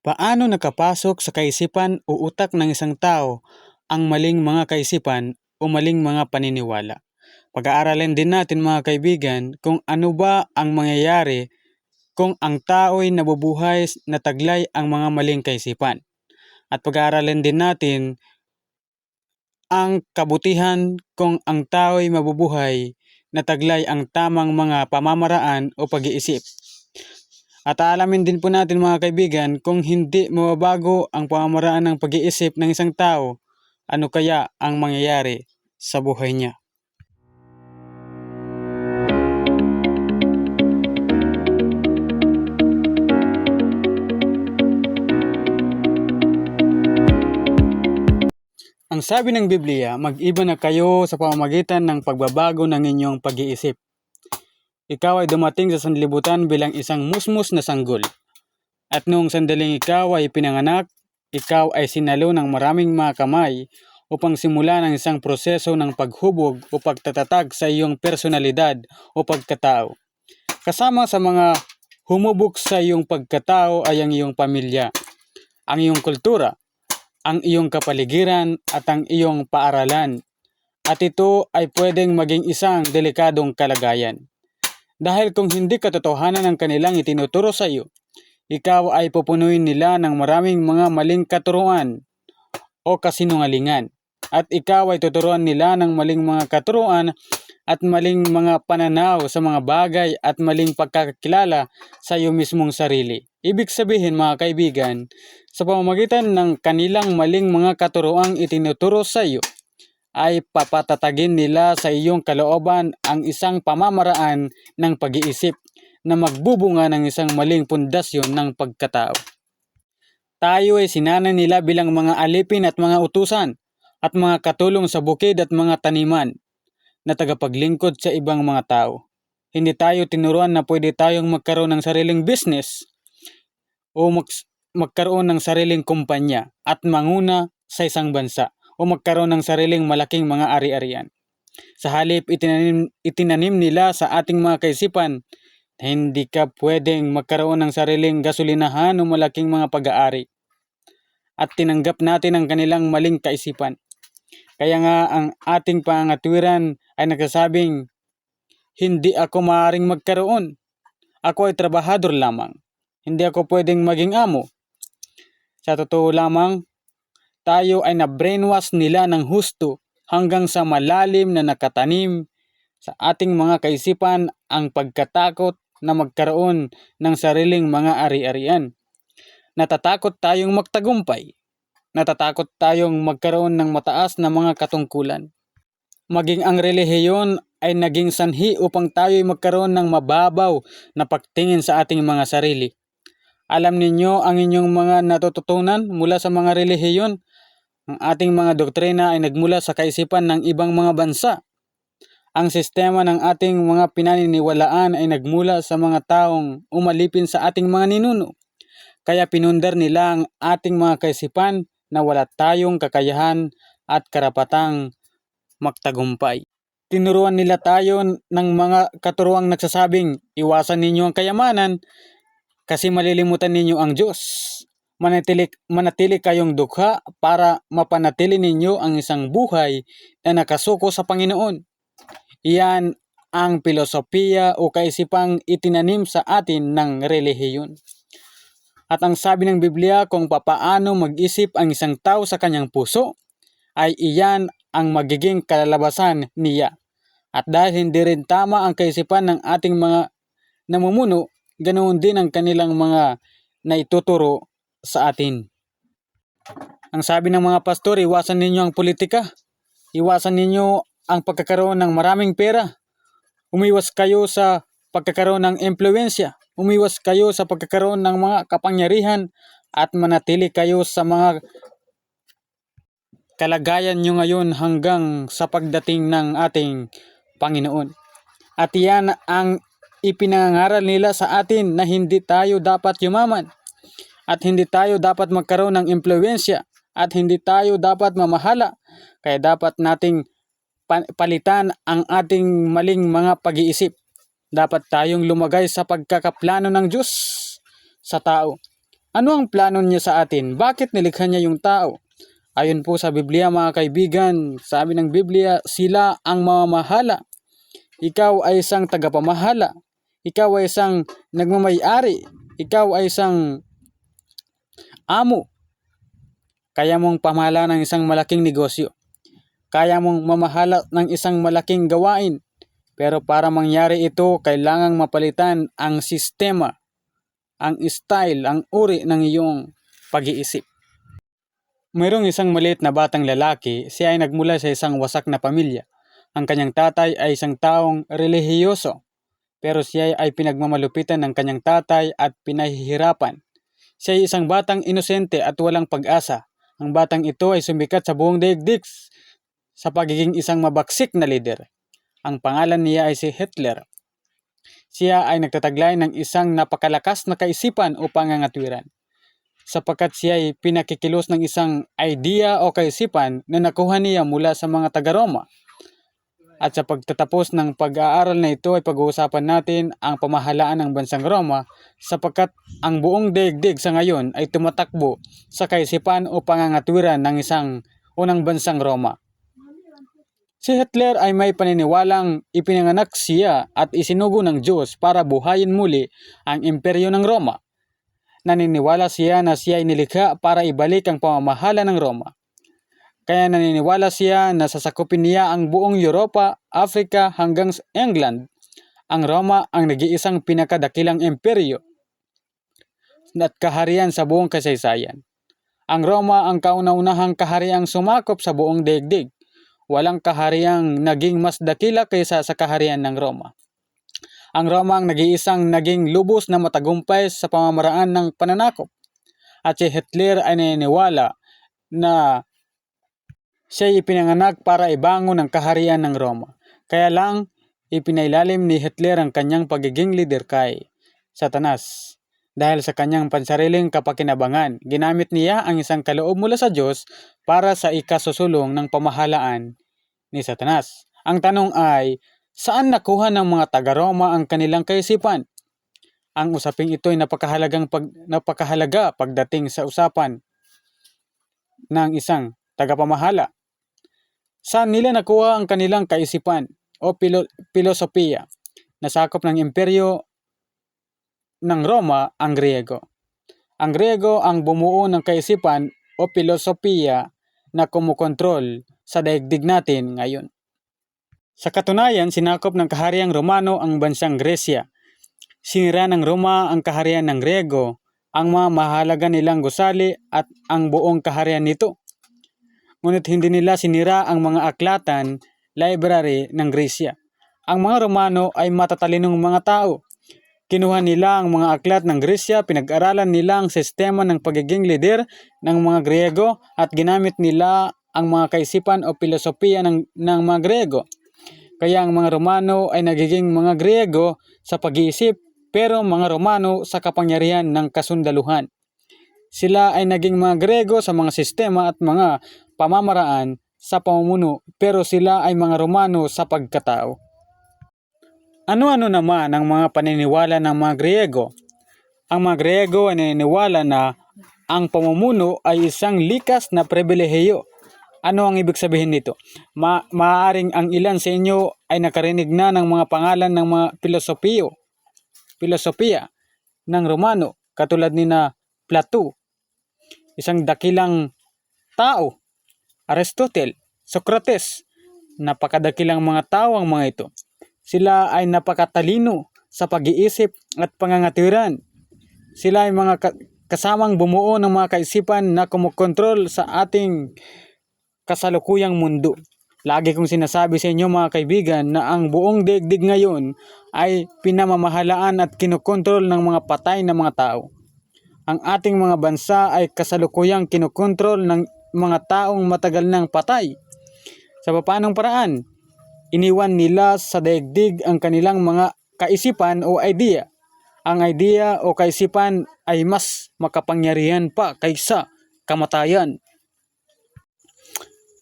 Paano nakapasok sa kaisipan o utak ng isang tao ang maling mga kaisipan o maling mga paniniwala? Pag-aaralan din natin mga kaibigan kung ano ba ang mangyayari kung ang tao'y nabubuhay na taglay ang mga maling kaisipan. At pag-aaralan din natin ang kabutihan kung ang tao'y mabubuhay na taglay ang tamang mga pamamaraan o pag-iisip. At aalamin din po natin mga kaibigan kung hindi mababago ang pamamaraan ng pag-iisip ng isang tao, ano kaya ang mangyayari sa buhay niya. Ang sabi ng Biblia, mag-iba na kayo sa pamamagitan ng pagbabago ng inyong pag-iisip. Ikaw ay dumating sa sanlibutan bilang isang musmus na sanggol. At noong sandaling ikaw ay pinanganak, ikaw ay sinalo ng maraming mga kamay upang simula ng isang proseso ng paghubog o pagtatatag sa iyong personalidad o pagkatao. Kasama sa mga humubog sa iyong pagkatao ay ang iyong pamilya, ang iyong kultura, ang iyong kapaligiran at ang iyong paaralan. At ito ay pwedeng maging isang delikadong kalagayan. Dahil kung hindi katotohanan ang kanilang itinuturo sa iyo, ikaw ay pupunuin nila ng maraming mga maling katuruan o kasinungalingan. At ikaw ay tuturuan nila ng maling mga katuruan at maling mga pananaw sa mga bagay at maling pagkakilala sa iyo mismong sarili. Ibig sabihin mga kaibigan, sa pamamagitan ng kanilang maling mga katuroang itinuturo sa iyo, ay papatatagin nila sa iyong kalooban ang isang pamamaraan ng pag-iisip na magbubunga ng isang maling pundasyon ng pagkatao. Tayo ay sinanay nila bilang mga alipin at mga utusan at mga katulong sa bukid at mga taniman na tagapaglingkod sa ibang mga tao. Hindi tayo tinuruan na pwede tayong magkaroon ng sariling business o mag- magkaroon ng sariling kumpanya at manguna sa isang bansa o magkaroon ng sariling malaking mga ari-arian. Sa halip, itinanim, itinanim nila sa ating mga kaisipan na hindi ka pwedeng magkaroon ng sariling gasolinahan o malaking mga pag-aari. At tinanggap natin ang kanilang maling kaisipan. Kaya nga ang ating pangatwiran ay nagsasabing, hindi ako maaaring magkaroon. Ako ay trabahador lamang. Hindi ako pwedeng maging amo. Sa totoo lamang, tayo ay na-brainwash nila ng husto hanggang sa malalim na nakatanim sa ating mga kaisipan ang pagkatakot na magkaroon ng sariling mga ari-arian. Natatakot tayong magtagumpay natatakot tayong magkaroon ng mataas na mga katungkulan. Maging ang relihiyon ay naging sanhi upang tayo'y magkaroon ng mababaw na pagtingin sa ating mga sarili. Alam ninyo ang inyong mga natututunan mula sa mga relihiyon. Ang ating mga doktrina ay nagmula sa kaisipan ng ibang mga bansa. Ang sistema ng ating mga pinaniniwalaan ay nagmula sa mga taong umalipin sa ating mga ninuno. Kaya pinundar nila ang ating mga kaisipan na wala tayong kakayahan at karapatang magtagumpay. Tinuruan nila tayo ng mga katuruang nagsasabing, iwasan ninyo ang kayamanan kasi malilimutan ninyo ang Diyos. Manatili, manatili kayong dukha para mapanatili ninyo ang isang buhay na nakasuko sa Panginoon. Iyan ang filosofiya o kaisipang itinanim sa atin ng relihiyon. At ang sabi ng Biblia kung papaano mag-isip ang isang tao sa kanyang puso, ay iyan ang magiging kalalabasan niya. At dahil hindi rin tama ang kaisipan ng ating mga namumuno, ganoon din ang kanilang mga naituturo sa atin. Ang sabi ng mga pastor, iwasan ninyo ang politika. Iwasan ninyo ang pagkakaroon ng maraming pera. Umiwas kayo sa pagkakaroon ng impluensya. Umiwas kayo sa pagkakaroon ng mga kapangyarihan at manatili kayo sa mga kalagayan nyo ngayon hanggang sa pagdating ng ating Panginoon. At yan ang ipinangaral nila sa atin na hindi tayo dapat yumaman at hindi tayo dapat magkaroon ng impluensya at hindi tayo dapat mamahala. Kaya dapat nating palitan ang ating maling mga pag-iisip. Dapat tayong lumagay sa pagkakaplano ng Diyos sa tao. Ano ang plano niya sa atin? Bakit nilikha niya yung tao? Ayon po sa Biblia mga kaibigan, sabi ng Biblia, sila ang mamamahala. Ikaw ay isang tagapamahala. Ikaw ay isang nagmamayari. Ikaw ay isang amo. Kaya mong pamahala ng isang malaking negosyo. Kaya mong mamahala ng isang malaking gawain. Pero para mangyari ito, kailangang mapalitan ang sistema, ang style, ang uri ng iyong pag-iisip. Mayroong isang maliit na batang lalaki, siya ay nagmula sa isang wasak na pamilya. Ang kanyang tatay ay isang taong relihiyoso, pero siya ay pinagmamalupitan ng kanyang tatay at pinahihirapan. Siya ay isang batang inosente at walang pag-asa. Ang batang ito ay sumikat sa buong daigdig sa pagiging isang mabaksik na leader. Ang pangalan niya ay si Hitler. Siya ay nagtataglay ng isang napakalakas na kaisipan o pangangatwiran sapagkat siya ay pinakikilos ng isang idea o kaisipan na nakuha niya mula sa mga taga-Roma. At sa pagtatapos ng pag-aaral na ito ay pag-uusapan natin ang pamahalaan ng bansang Roma sapagkat ang buong daigdig sa ngayon ay tumatakbo sa kaisipan o pangangatwiran ng isang unang bansang Roma. Si Hitler ay may paniniwalang ipinanganak siya at isinugo ng Diyos para buhayin muli ang imperyo ng Roma. Naniniwala siya na siya ay nilikha para ibalik ang pamamahala ng Roma. Kaya naniniwala siya na sasakupin niya ang buong Europa, Africa hanggang England. Ang Roma ang nag-iisang pinakadakilang imperyo at kaharian sa buong kasaysayan. Ang Roma ang kauna-unahang kahariang sumakop sa buong daigdig. Walang kahariang naging mas dakila kaysa sa kaharian ng Roma. Ang Roma ang nag-iisang naging lubos na matagumpay sa pamamaraan ng pananakop. At si Hitler ay naniniwala na siya ay ipinanganak para ibangon ang kaharian ng Roma. Kaya lang, ipinailalim ni Hitler ang kanyang pagiging leader kay Satanas. Dahil sa kanyang pansariling kapakinabangan, ginamit niya ang isang kaloob mula sa Diyos para sa ikasusulong ng pamahalaan ni Satanas. Ang tanong ay, saan nakuha ng mga taga-Roma ang kanilang kaisipan? Ang usaping ito ay napakahalagang pag, napakahalaga pagdating sa usapan ng isang tagapamahala. Saan nila nakuha ang kanilang kaisipan o pilo, pilosopiya na sakop ng imperyo ng Roma ang Griego. Ang Griego ang bumuo ng kaisipan o pilosopiya na kumukontrol sa daigdig natin ngayon. Sa katunayan, sinakop ng kahariang Romano ang bansang Gresya. Sinira ng Roma ang kaharian ng Griego, ang mga mahalaga nilang gusali at ang buong kaharian nito. Ngunit hindi nila sinira ang mga aklatan, library ng Gresya. Ang mga Romano ay matatalinong mga tao. Kinuha nila ang mga aklat ng Gresya, pinag-aralan nila ang sistema ng pagiging leader ng mga Griego at ginamit nila ang mga kaisipan o pilosopiya ng, ng mga Griego. Kaya ang mga Romano ay nagiging mga Griego sa pag-iisip pero mga Romano sa kapangyarihan ng kasundaluhan. Sila ay naging mga Griego sa mga sistema at mga pamamaraan sa pamumuno pero sila ay mga Romano sa pagkatao. Ano-ano naman ang mga paniniwala ng mga Griego? Ang mga Griego ay naniniwala na ang pamumuno ay isang likas na pribilehiyo. Ano ang ibig sabihin nito? Ma maaaring ang ilan sa inyo ay nakarinig na ng mga pangalan ng mga filosofiyo, filosofiya ng Romano katulad ni na Plato, isang dakilang tao, Aristotle, Socrates, napakadakilang mga tao ang mga ito. Sila ay napakatalino sa pag-iisip at pangangatiran. Sila ay mga ka- kasamang bumuo ng mga kaisipan na kumukontrol sa ating kasalukuyang mundo. Lagi kong sinasabi sa inyo mga kaibigan na ang buong daigdig ngayon ay pinamamahalaan at kinokontrol ng mga patay na mga tao. Ang ating mga bansa ay kasalukuyang kinokontrol ng mga taong matagal nang patay. Sa papanong paraan, iniwan nila sa daigdig ang kanilang mga kaisipan o idea. Ang idea o kaisipan ay mas makapangyarihan pa kaysa kamatayan.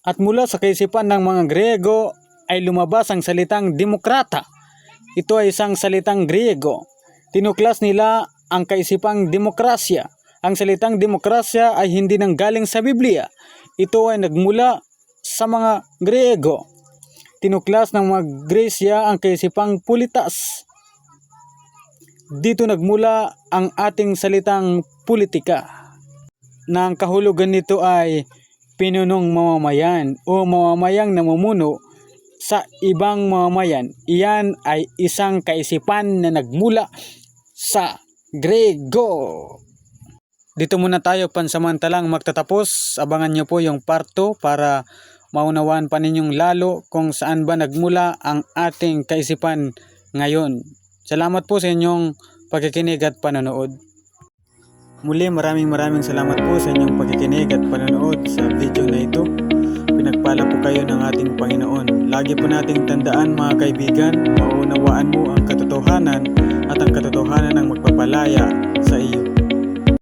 At mula sa kaisipan ng mga Griego ay lumabas ang salitang demokrata. Ito ay isang salitang Griego. Tinuklas nila ang kaisipang demokrasya Ang salitang demokrasya ay hindi nanggaling sa Biblia. Ito ay nagmula sa mga Griego. Tinuklas ng mga Gresya ang kaisipang pulitas. Dito nagmula ang ating salitang politika na ang kahulugan nito ay pinunong mamamayan o mamamayang namumuno sa ibang mamamayan. Iyan ay isang kaisipan na nagmula sa Grego. Dito muna tayo pansamantalang magtatapos. Abangan nyo po yung part 2 para maunawaan pa ninyong lalo kung saan ba nagmula ang ating kaisipan ngayon. Salamat po sa inyong pagkikinig at panonood. Muli maraming maraming salamat po sa inyong pagkikinig at panonood sa video na ito. Pinagpala po kayo ng ating Panginoon. Lagi po nating tandaan mga kaibigan, maunawaan mo ang katotohanan at ang katotohanan ang magpapalaya.